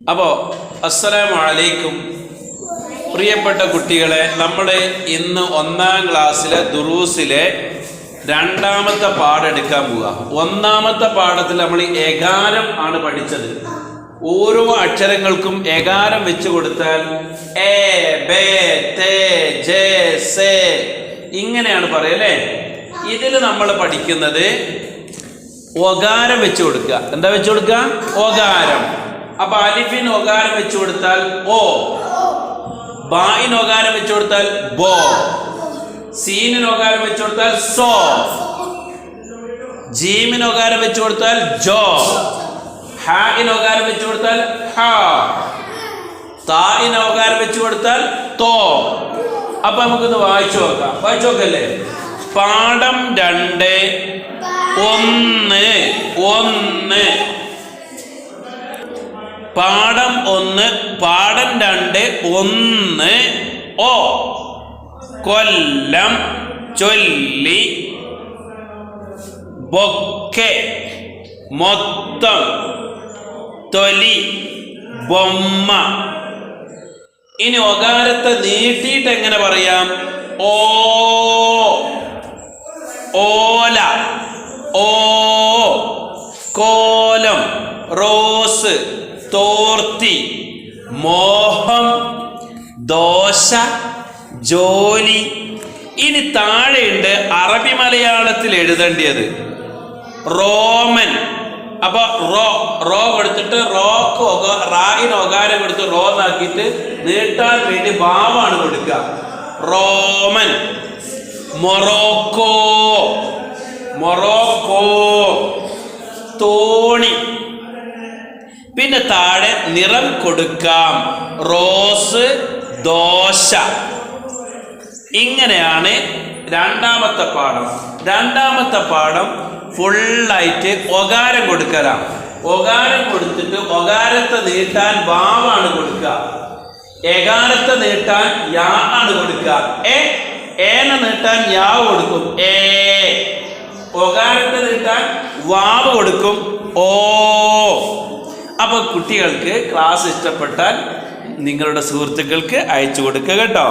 അപ്പോൾ അസ്സലാമു അലൈക്കും. പ്രിയപ്പെട്ട കുട്ടികളെ നമ്മുടെ ഇന്ന് ഒന്നാം ക്ലാസ്സിലെ ദുറൂസിലെ രണ്ടാമത്തെ പാഠം എടുക്കാൻ പോവുക ഒന്നാമത്തെ പാഠത്തിൽ നമ്മൾ ഏകാരം ആണ് പഠിച്ചത്. ഓരോ അക്ഷരങ്ങൾക്കും ഏകാരം വെച്ച് കൊടുത്താൽ എ ബേ തേ ജെ സേ ഇങ്ങനെയാണ് പറയല്ലേ ഇതിൽ നമ്മൾ പഠിക്കുന്നത് ഒകാരം വെച്ച് കൊടുക്കുക. എന്താ വെച്ച് കൊടുക്കുക? ഒകാരം. അപ്പൊ അലിഫിന് ഒകാരം വെച്ചു കൊടുത്താൽ ഓ. ബായിന് ഒകാരം വെച്ചു കൊടുത്താൽ ബോ. സീനിന് ഒകാരം വെച്ചു കൊടുത്താൽ സോ. ജീമിന് ഒകാരം വെച്ചു കൊടുത്താൽ ജോ. ഹായിന് ഒകാരം വെച്ചു കൊടുത്താൽ ഹാ. തായിന് ഒകാരം വെച്ചു കൊടുത്താൽ തോ. അപ്പൊ നമുക്കൊന്ന് വായിച്ചു നോക്കാം. വായിച്ചു നോക്കല്ലേ? പാഠം രണ്ട് ഒന്ന് ഒന്ന്. പാഠം ഒന്ന് പാഠം രണ്ട് ഒന്ന് ഓ. കൊല്ലം ചൊല്ലി ബൊക്കെ മൊത്തം തൊലി ബൊമ്മ. ഇനി ഒകാരത്തെ നീട്ടിയിട്ട് എങ്ങനെ പറയാം? ഓ ഓല ഓ കോലം റോസ് തോർത്തി. മോഹം ദോശ ജോലി. ഇനി താഴെയുണ്ട് അറബി മലയാളത്തിൽ എഴുതേണ്ടത്. റോമൻ. അപ്പൊ റോ റോ കൊടുത്തിട്ട് റോക്ക് റായിന് ഒകാരം കൊടുത്ത് റോ എന്നാക്കിയിട്ട് നീട്ടാൻ വേണ്ടി ഭാവമാണ് കൊടുക്കുക. റോമൻ. മൊറോക്കോ. മൊറോക്കോ. തോണി. പിന്നെ താഴെ നിറം കൊടുക്കാം. റോസ് ദോശ. ഇങ്ങനെയാണ് രണ്ടാമത്തെ പാഠം. രണ്ടാമത്തെ പാഠം ഫുള്ളായിട്ട് ഒകാരം കൊടുക്കലാണ് ഒകാരം കൊടുത്തിട്ട് ഒകാരത്തെ നീട്ടാൻ വാവാണ് കൊടുക്കുക. ഏകാരത്തെ നീട്ടാൻ യാ ആണ് കൊടുക്കുക. എ ഏന നീട്ടാൻ യാ കൊടുക്കും. ഏ. ഒകാരത്തെ നീട്ടാൻ വാവ് കൊടുക്കും. ഓ. അപ്പൊ കുട്ടികൾക്ക് ക്ലാസ് ഇഷ്ടപ്പെട്ടാൽ നിങ്ങളുടെ സുഹൃത്തുക്കൾക്ക് അയച്ചു കൊടുക്കുക കേട്ടോ.